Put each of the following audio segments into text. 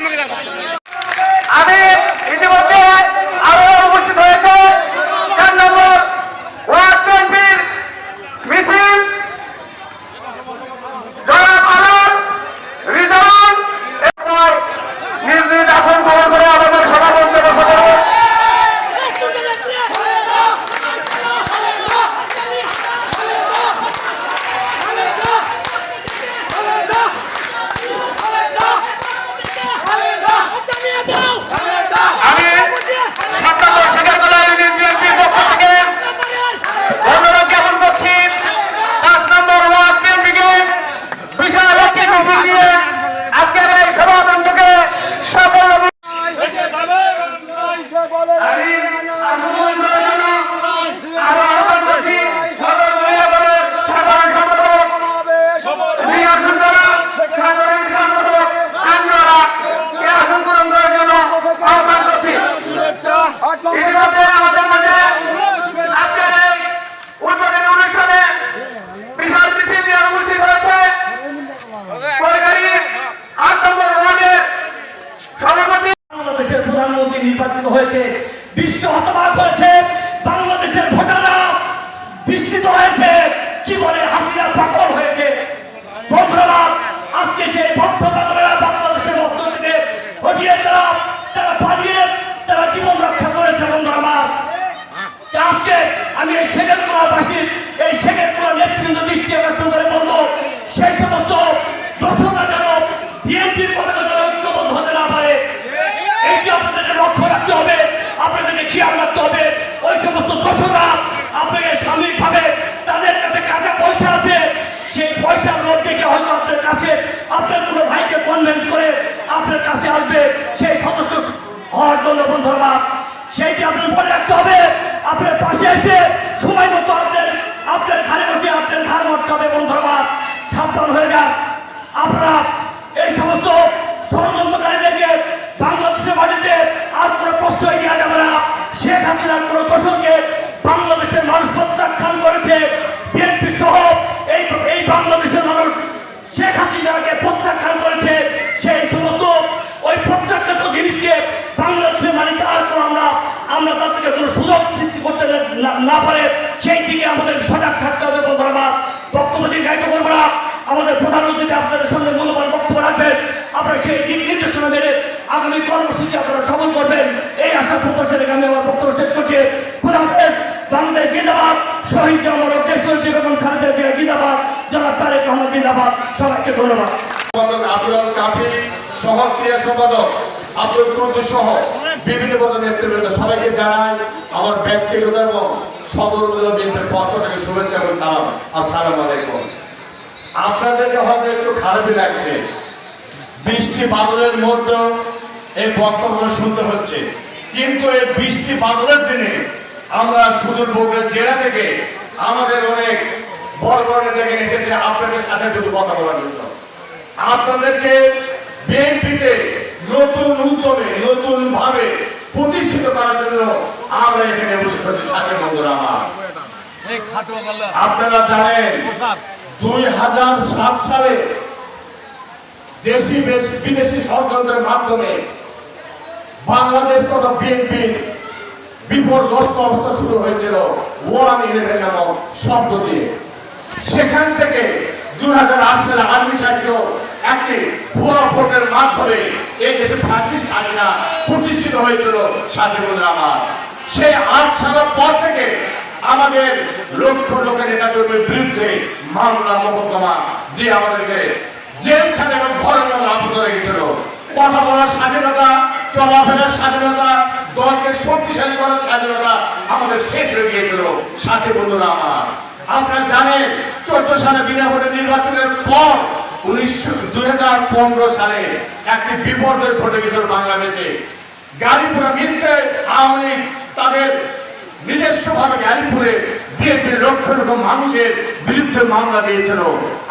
time magkita. হয়তো আপনার কোনো ভাইকে কনভেন্স করে আপনার কাছে আসবে, সেই সদস্য হওয়ার জন্য বন্ধুরা, সেইটি আপনার মনে রাখতে হবে। আপনার পাশে এসে সময় মতো আপনার আপনার ঘরে বসে আপনার ঘর মরতে হবে বন্ধুরা, সাবধান হয়ে যান। আপনারা এই সমস্ত ষড়যন্ত্রকারীদেরকে বাংলাদেশের মাটিতে আর কোনো প্রশ্রয় দেওয়া যাবে না। শেখ হাসিনার কোনো দোষরকে বাংলাদেশের মানুষ প্রত্যাখ্যান করেছে। বিএনপি সহ এই বাংলাদেশের মানুষ শেখ হাসিনাকে প্রত্যাখ্যান করেছে সেই সমস্ত ওই প্রত্যাখ্যাত জিনিসকে বাংলাদেশের মাটিতে আর কোনো আমরা আমরা তাদেরকে কোনো সুযোগ সৃষ্টি করতে না- পারে, সেই দিকে আমাদের সজাগ থাকতে হবে, বন্ধুরা আমার। বক্তব্য দীর্ঘায়িত করব না। আমাদের প্রধানমন্ত্রী আপনাদের সামনে মূল্যবান বক্তব্য রাখবেন। আপনারা সেই দিক নির্দেশনা মেনে আগামী কর্মসূচি আপনারা সফল করবেন। এই আশা প্রত্যাশা রেখে আমি আমার বক্তব্য শেষ করছি। জিন্দাবাদ সবাইকে ধন্যবাদ। কাফি সহ ক্রিয়া সম্পাদক আব্দুল সহ বিভিন্ন পদ নেতৃবৃন্দ, সবাইকে জানাই আমার ব্যক্তিগত এবং সদর উপজেলা পক্ষ থেকে শুভেচ্ছা এবং সালাম। আসসালামু আলাইকুম। আপনাদেরকে হয়তো একটু খারাপই লাগছে। বৃষ্টি বাদলের মধ্যে এই বক্তব্য শুনতে হচ্ছে। কিন্তু এই বৃষ্টি বাদলের দিনে আমরা সুদূর জেলা থেকে আমাদের অনেক বড় নেতাকে এসেছে, আপনাদের সাথে দুটো কথা বলার জন্য। আপনাদেরকে বিএনপিতে নতুন উদ্যমে নতুন ভাবে প্রতিষ্ঠিত করার জন্য আমরা এখানে বসে হচ্ছি সাথে বন্ধুরা আমার। আপনারা জানেন, দুই হাজার সাত সালে দেশি বিদেশি ষড়যন্ত্রের মাধ্যমে বাংলাদেশ তথা বিএনপি বিপর্যস্ত অবস্থা শুরু হয়েছিল, ওয়ান ইলেভেন নামক শব্দ দিয়ে। সেখান থেকে দুই হাজার আট সালে আর্মি সাহিত্য একটি ভুয়া ভোটের মাধ্যমে এই দেশে ফাঁসিস্ট হাসিনা প্রতিষ্ঠিত হয়েছিল বন্ধুরা আমার সেই আট সালের পর থেকে আমাদের লক্ষ লক্ষ নেতা কর্মীর বিরুদ্ধে মামলা, মোকদ্দমা দিয়ে আমাদেরকে জেলখানে এবং ঘরের মধ্যে আবদ্ধ রেখেছিল কথা বলার স্বাধীনতা, চলাফেরার স্বাধীনতা, দলকে শক্তিশালী করার স্বাধীনতা আমাদের শেষ হয়ে গিয়েছিল সাথে বন্ধুরা আমার আপনারা জানেন, চোদ্দ সালে বিনা ভোটে নির্বাচনের পর উনিশশো দুই সালে একটি বিপর্যয় ঘটে গেছিল বাংলাদেশে। গাড়িপুরা মিথ্যে আওয়ামী লীগ, তাদের নিজস্ব ভাবে গাড়িপুরে বিএনপির লক্ষ লক্ষ মানুষের বিরুদ্ধে মামলা দিয়েছিল।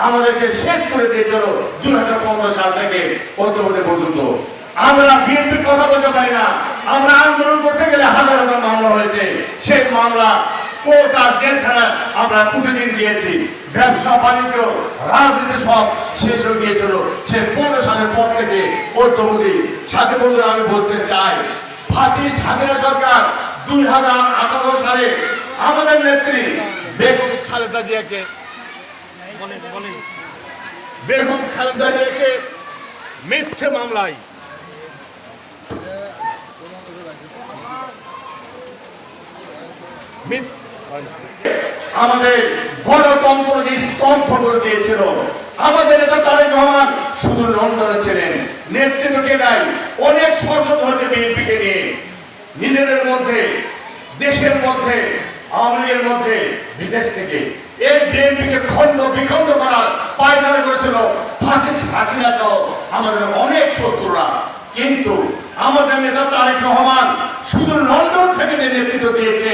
আমাদেরকে শেষ করে দিয়েছিল দুই হাজার পনেরো সাল থেকে অন্তর্বর্তী পর্যন্ত আমরা বিএনপির কথা বলতে পারি না। আমরা আন্দোলন করতে গেলে হাজার হাজার মামলা হয়েছে। সেই মামলা কোর্ট আর জেলখানা আমরা প্রতিদিন দিয়েছি ব্যবসা, বাণিজ্য, রাজনীতি সব শেষ হয়ে গিয়েছিল। সে পনেরো সালের পর থেকে অদ্যবধি সাথে বন্ধুরা, আমি বলতে চাই ফাসিস্ট হাসিনা সরকার দুই হাজার আঠারো সালে আমাদের নেত্রী বেগম খালেদা জিয়াকে বেগম খালেদা জিয়াকে মিথ্যে মামলায় মিথ- আমাদের গণতন্ত্র যে স্তব্ধ করে দিয়েছিল, আমাদের নেতা তারেক রহমান শুধু লন্ডনে ছিলেন, নেতৃত্ব কে নাই, অনেক ষড়যন্ত্র হচ্ছে বিএনপিকে নিয়ে। নিজেদের মধ্যে, দেশের মধ্যে, আওয়ামী লীগের মধ্যে, বিদেশ থেকে। এই বিএনপিকে খণ্ড বিখণ্ড করার পায়দারা করেছিল ফাঁসি হাসিনা সহ আমাদের অনেক শত্রুরা। কিন্তু আমাদের নেতা তারেক রহমান শুধু লন্ডন থেকে যে নেতৃত্ব দিয়েছে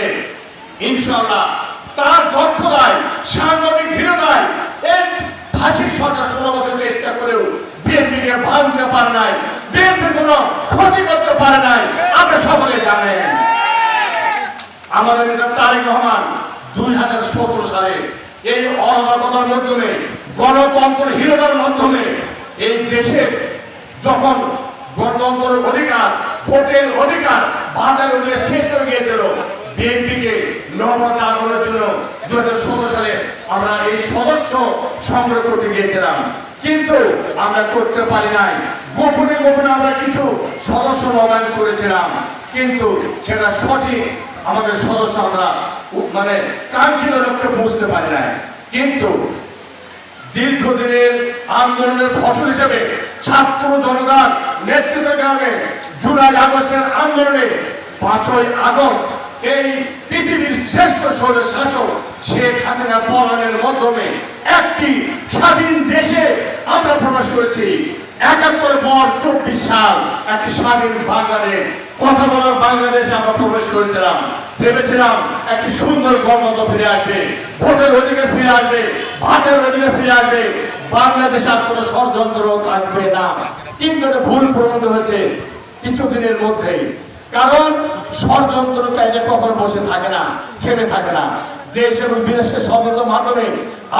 ইনশাআল্লাহ, তার দক্ষতায়, সাংবাদিক দৃঢ়তায় এই ফাঁসির সরকার ষোলো চেষ্টা করেও বিএনপিকে ভাঙতে পারে নাই, বিএনপি কোনো ক্ষতি করতে পারে নাই। আপনি সকলে জানেন। আমাদের নেতা তারেক রহমান দুই হাজার সতেরো সালে এই অরাজকতার মাধ্যমে গণতন্ত্র হীনতার মাধ্যমে এই দেশের যখন গণতন্ত্রের অধিকার, ভোটের অধিকার ভাটার শেষ হয়ে গিয়েছিল বিএনপিকে নবমত আন্দোলনের জন্য দু হাজার সতেরো সালে আমরা এই সদস্য সংগ্রহ করতে গিয়েছিলাম। কিন্তু আমরা করতে পারি নাই। গোপনে গোপনে আমরা কিছু সদস্য নবায়ন করেছিলাম। কিন্তু সেটা সঠিক আমাদের সদস্য আমরা মানে কাঙ্ক্ষিত লক্ষ্যে বুঝতে পারি নাই। কিন্তু দীর্ঘদিনের আন্দোলনের ফসল হিসেবে ছাত্র জনতার নেতৃত্বের কারণে জুলাই আগস্টের আন্দোলনে পাঁচই আগস্ট এই পৃথিবীর শ্রেষ্ঠ শৈল শাসক শেখ হাসিনা পলায়নের মাধ্যমে একটি স্বাধীন দেশে আমরা প্রবেশ করেছি। একাত্তর পর চব্বিশ সাল একটি স্বাধীন বাংলাদেশ, কথা বলার বাংলাদেশে আমরা প্রবেশ করেছিলাম। ভেবেছিলাম একটি সুন্দর গণতন্ত্র ফিরে আসবে, ভোটের অধিকার ফিরে আসবে, ভাতের অধিকার ফিরে আসবে। বাংলাদেশে আর কোনো ষড়যন্ত্র থাকবে না। কিন্তু ভুল প্রমাণিত হয়েছে। কিছুদিনের মধ্যেই কারণ ষড়যন্ত্রকারীরা কখনো বসে থাকে না, থেমে থাকে না। দেশ এবং বিদেশের ষড়যন্ত্রের মাধ্যমে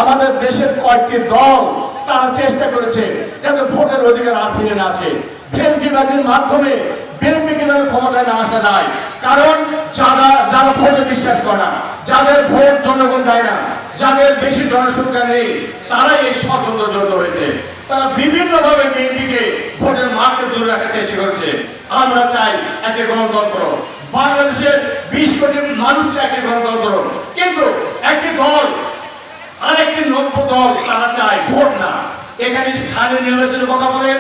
আমাদের দেশের কয়েকটি দল তারা চেষ্টা করেছে যাতে ভোটের অধিকার আর ফিরে না আসে। ফেলকিবাজির মাধ্যমে বিএনপিকে যেন ক্ষমতায় না আসা যায়। কারণ যারা যারা ভোটে বিশ্বাস করে না, যাদের ভোট জনগণ দেয় না, যাদের বেশি জনসংখ্যা নেই, তারাই এই ষড়যন্ত্র জড়িত হয়েছে। তারা বিভিন্নভাবে বিএনপিকে ভোটের মাঠে দূরে রাখার চেষ্টা করেছে। আমরা চাই একটি গণতন্ত্র বাংলাদেশের বিশ কোটি মানুষ চায় একটি গণতন্ত্র কিন্তু একটি দল, আরেকটি নব্য দল তারা চায়, ভোট না। এখানে স্থানীয় নির্বাচনের কথা বলে,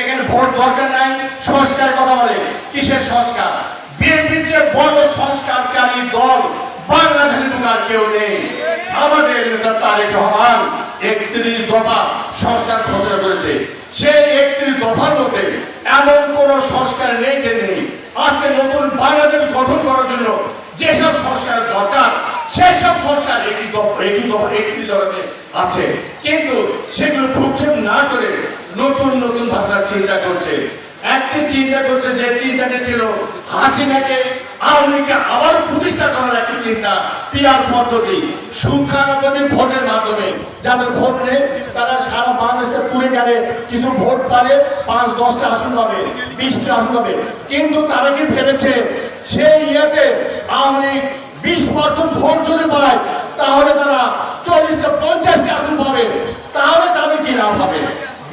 এখানে ভোট দরকার নাই, সংস্কারের কথা বলে। কিসের সংস্কার? বিএনপির চেয়ে বড় সংস্কারকারী দল বাংলাদেশে ঢুকার কেউ নেই। আমাদের নেতা তারেক রহমান একত্রিশ দফা সংস্কার ঘোষণা করেছে। সেই একত্রিশ দফার মধ্যে এমন কোন সংস্কার নেই যে নেই। আজকে নতুন বাংলাদেশ গঠন করার জন্য যেসব সংস্কার দরকার, সেসব সংস্কার একটি একটি ধরনের আছে। কিন্তু সেগুলো ভূক্ষেপ না করে নতুন নতুন ভাবনা চিন্তা করছে। একটি চিন্তা করছে যে চিন্তাটি ছিল হাসিনাকে আবার প্রতিষ্ঠা করার একটি চিন্তা, পিয়ার পদ্ধতি ভোটের মাধ্যমে। যাদের ভোট নেই, তারা সারা বাংলাদেশে পুরে গেলে কিছু ভোট পাবে, পাঁচ, দশটা আসন পাবে, বিশটা আসন পাবে। কিন্তু তারা কি ভেবেছে, সেই ইয়েতে আওয়ামী বিশ পার্সেন্ট ভোট যদি পায়, তাহলে তারা চল্লিশটা, পঞ্চাশটা আসন পাবে। তাহলে তাদের কি লাভ হবে?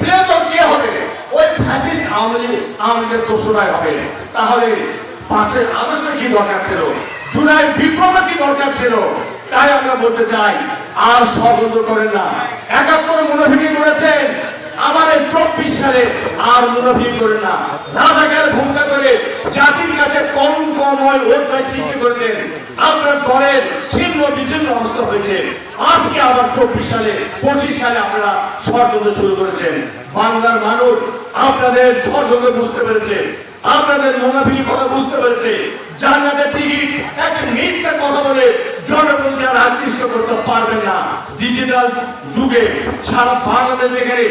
বৃহত্তর কে হবে? ওই ফ্যাসিস্ট আওয়ামী লীগ, আওয়ামী লীগের হবে। তাহলে পাঁচের আগস্টে কি দরকার ছিল? জুলাই বিপ্লবে কি দরকার ছিল? তাই আমরা বলতে চাই, আর ষড়যন্ত্র করেন না। একাত্তরে মুনাফিকি করেছেন চব্বিশ সালে আর করেন না। ভূমিকা করে জাতির কাছে কম অধ্যায় সৃষ্টি করেছেন। আপনার দলের ছিন্ন বিচ্ছিন্ন অবস্থা হয়েছে। আজকে আবার চব্বিশ সালে, পঁচিশ সালে আপনারা ষড়যন্ত্র শুরু করেছেন। বাংলার মানুষ আপনাদের ষড়যন্ত্র বুঝতে পেরেছে। আপনাদের মুনাফির কথা বুঝতে পেরেছে। জান্নাতের টিকিট একটা মিথ্যা কথা বলে জনগণকে আর আকৃষ্ট করতে পারবেন না। ডিজিটাল যুগে সারা বাংলাদেশ যেখানে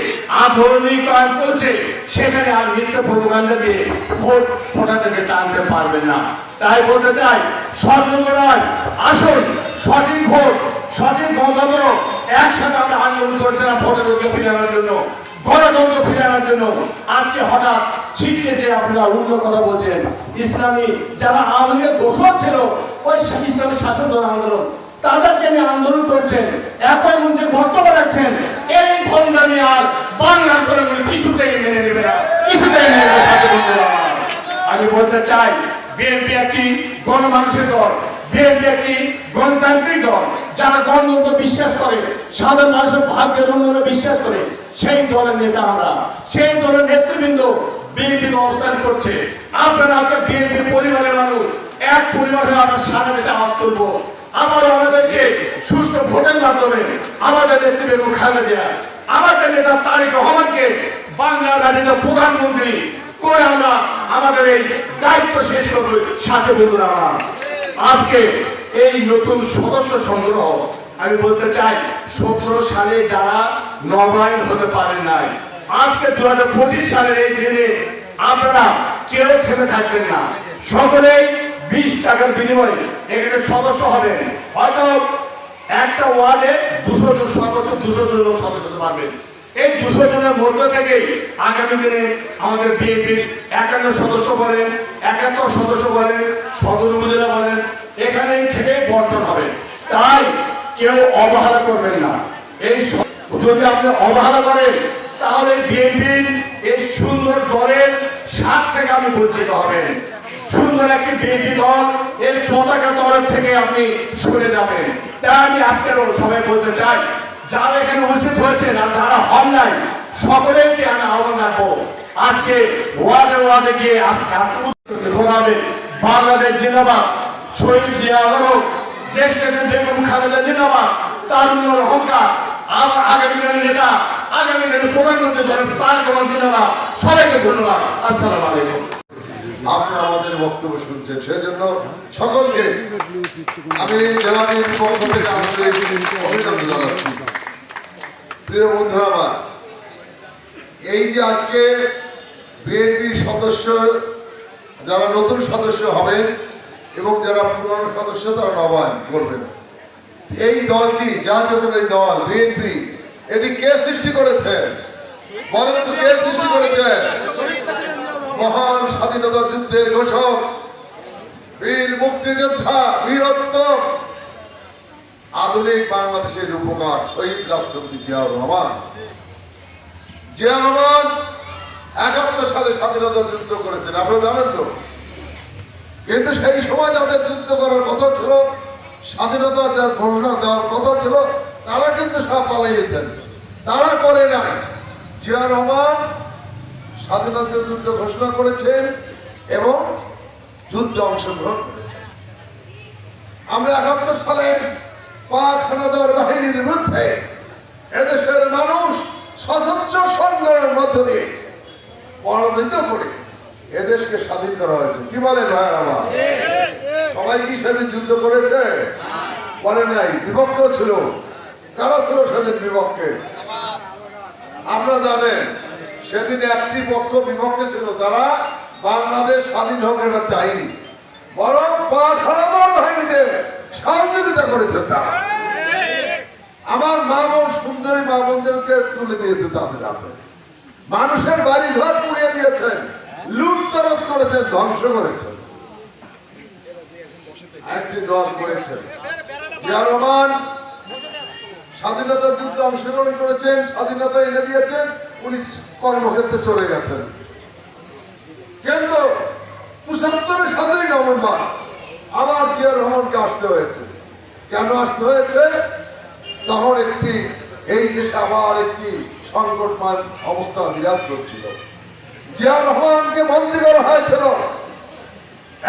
আধুনিকায়ন চলছে, সেখানে আর মিথ্যা প্রোপাগান্ডা দিয়ে ভোট ভোটারদেরকে টানতে পারবেন না। তাই বলতে চাই নয় আসুন, সঠিক ভোট, সঠিক গণতন্ত্র একসাথে আমরা আন্দোলন করছিলাম ভোটের অধিকার জন্য। গণতন্ত্র ফিরে আনার জন্য আজকে হঠাৎ ছিটকে যে আপনারা অন্য কথা বলছেন, ইসলামী যারা আওয়ামী লীগের দোষর ছিল, ওই ইসলামী শাসন দল আন্দোলন তাদেরকে নিয়ে আন্দোলন করছেন, একই মঞ্চে বক্তব্য রাখছেন, এই ভণ্ডামি আর বাংলার করে কিছুতেই মেনে নেবে না কিছুতেই মেনে নেবে সাথে। আমি বলতে চাই বিএনপি একটি গণমানুষের দল বিএনপি একটি গণতান্ত্রিক দল, যারা গণতন্ত্র বিশ্বাস করে, সাধারণ মানুষের ভাগ্যের উন্নয়নে বিশ্বাস করে সেই দলের নেতা আমরা। সেই দলের নেতৃবৃন্দ বিএনপি অবস্থান করছে। আপনারা হচ্ছে বিএনপি পরিবারের মানুষ, এক পরিবারে আমরা সারা দেশে আওয়াজ তুলবো। আবারও আমাদেরকে সুস্থ ভোটের মাধ্যমে আমাদের নেত্রী বেগম খালেদা আমাদের নেতা তারেক রহমানকে বাংলার রাজ্যের প্রধানমন্ত্রী করে আমরা আমাদের এই দায়িত্ব শেষ করব সাথে বলুন আমার। আজকে এই নতুন সদস্য সংগ্রহ, আমি বলতে চাই, সতেরো সালে যারা নবায়ন হতে পারে নাই। আজকে দু হাজার পঁচিশ সালের এই দিনে আপনারা কেউ থেমে থাকবেন না। সকলেই বিশ টাকার বিনিময়ে এখানে সদস্য হবেন। হয়তো একটা ওয়ার্ডে দুশো জন সর্বোচ্চ, দুশো জন সদস্য হতে পারবেন এই দুশো জনের মধ্য থেকে আগামী দিনে আমাদের বিএনপির একান্ন সদস্য বলেন, একাত্তর সদস্য বলেন, সদর উপজেলা বলেন এখানে থেকে বন্টন হবে। তাই কেউ অবহেলা করবেন না। এই যদি আপনি অবহেলা করেন, তাহলে বিএনপির এই সুন্দর দলের স্বাদ থেকে আপনি বঞ্চিত হবেন। সুন্দর একটি বিএনপি দল এর পতাকা তরফ থেকে আপনি সরে যাবেন। তাই আমি আজকের সবাই বলতে চাই, যারা এখানে উপস্থিত হয়েছেন আর যারা হন নাই, সকলেকে আমি আহ্বান রাখব আজকে ওয়ার্ডে ওয়ার্ডে গিয়ে আজকে আজকে ঘোরাবে বাংলাদেশ জিন্দাবাদ, শহীদ জিয়া দেশ থেকে বেগম খালেদা জিন্দাবাদ, তারুণ্যর অহংকার আমার আগামী দিনের নেতা, আগামী দিনের প্রধানমন্ত্রী জনাব তারেক রহমান, জিন্দাবাদ। সবাইকে ধন্যবাদ। আসসালামু আলাইকুম। আপনি আমাদের বক্তব্য শুনছেন, সেজন্য সকলকে আমি জেলা বিএনপির পক্ষ থেকে অভিনন্দন জানাচ্ছি। প্রিয় বন্ধুরা আমার, এই যে আজকে বিএনপির সদস্য, যারা নতুন সদস্য হবেন এবং যারা পুরনো সদস্য, তারা নবায়ন করবেন। এই দলটি জাতীয় দল, বিএনপি, এটি কে সৃষ্টি করেছে? বলেন তো কে সৃষ্টি করেছে? মহান স্বাধীনতা যুদ্ধের ঘোষক, বীর মুক্তিযোদ্ধা, বীরত্ব, আধুনিক বাংলাদেশের উপকার শহীদ রাষ্ট্রপতি জিয়াউর রহমান। জিয়াউর রহমান একাত্তর সালে স্বাধীনতা যুদ্ধ করেছেন, আপনারা জানেন তো? কিন্তু সেই সময় যাদের যুদ্ধ করার কথা ছিল স্বাধীনতা যার ঘোষণা দেওয়ার কথা ছিল, তারা কিন্তু সব পালিয়েছেন। তারা করে নাই। জিয়া রহমান স্বাধীনতা যুদ্ধ ঘোষণা করেছেন এবং যুদ্ধে অংশগ্রহণ করেছেন। আমরা একাত্তর সালে পাক বাহিনীর বিরুদ্ধে এদেশের মানুষ সশস্ত্র সংগ্রামের মধ্য দিয়ে পরাজিত করে এদেশকে স্বাধীন করা হয়েছে। কি বলেন ভাইয়ের আমার? সবাই কি সেদিন যুদ্ধ করেছে? করে নাই। বিভক্ত ছিল। কারা ছিল সেদিন বিপক্ষে আপনারা জানেন, সেদিন একটি পক্ষ বিপক্ষে ছিল। তারা বাংলাদেশ স্বাধীন হোক এটা চাইনি। বরং বাহিনীতে সহযোগিতা করেছেন তারা। আমার মা বোন সুন্দরী মা বোনদেরকে তুলে দিয়েছে তাদের হাতে। মানুষের বাড়ি ঘর পুড়িয়ে দিয়েছেন লুটতরস করেছেন, ধ্বংস করেছেন। একটি দল করেছেন। জিয়া রহমান স্বাধীনতা যুদ্ধে অংশগ্রহণ করেছেন, স্বাধীনতা এনে দিয়েছেন, উনি কর্মক্ষেত্রে চলে গেছেন। কিন্তু পঁচাত্তরের সাতই নভেম্বর আবার জিয়া রহমানকে আসতে হয়েছে। কেন আসতে হয়েছে? তখন একটি, এই দেশে আবার একটি সংকটময় অবস্থা বিরাজ করছিল। জিয়া রহমানকে বন্দি করা হয়েছিল।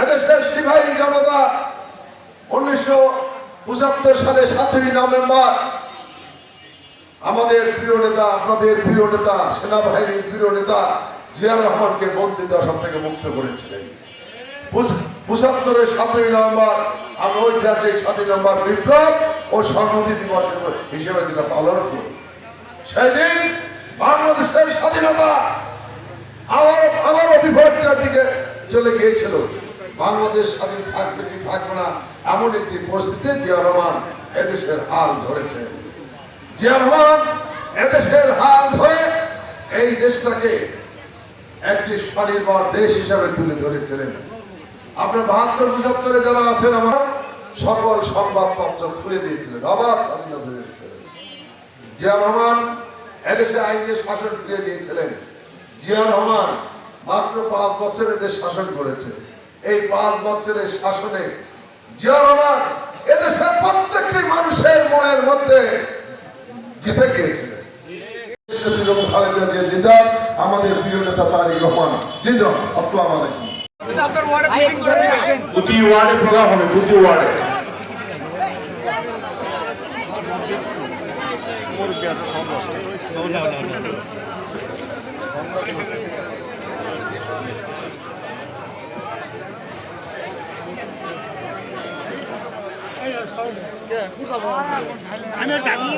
এদেশের সিপাহী জনতা উনিশশো পঁচাত্তর সালে সাতই নভেম্বর, আমাদের প্রিয় নেতা, আপনাদের প্রিয় নেতা, সেনাবাহিনীর প্রিয় নেতা জিয়া রহমানকে বন্দি দশা থেকে মুক্ত করেছিলেন। পঁচাত্তরের সাতই নভেম্বর আমরা ঐতিহাসিক সাতই নভেম্বর বিপ্লব ও সংহতি দিবস হিসেবে যেটা পালন করি। সেদিন বাংলাদেশের স্বাধীনতা আবার, আবারও বিপর্যয়ের দিকে চলে গিয়েছিল। বাংলাদেশ স্বাধীন থাকবে কি থাকবে না এমন একটি পরিস্থিতি জিয়া রহমান এদেশের হাল ধরেছে। জিয়া রহমান এদেশের হাল ধরে এই দেশটাকে একটি স্বনির্ভর দেশ হিসাবে তুলে ধরেছিলেন। আপনার বাহাত্তর পঁচাত্তরে যারা আছেন আমার, সকল সংবাদপত্র খুলে দিয়েছিলেন, অবাধ স্বাধীনতা দিয়েছিলেন। জিয়া রহমান এদেশে আইনের শাসন ফিরে দিয়েছিলেন। জিয়া রহমান মাত্র পাঁচ বছরে দেশ শাসন করেছে। এই পাঁচ বছরের শাসনে জিয়া রহমান এদেশের প্রত্যেকটি মানুষের মনের মধ্যে গেঁথে গিয়েছিলেন আমাদের প্রিয় নেতা তারেক রহমান। জিন্দাবাদ আসসালামু আলাইকুম। প্রতি ওয়ার্ডে প্রোগ্রাম হবে, প্রতি ওয়ার্ডে। ধন্যবাদ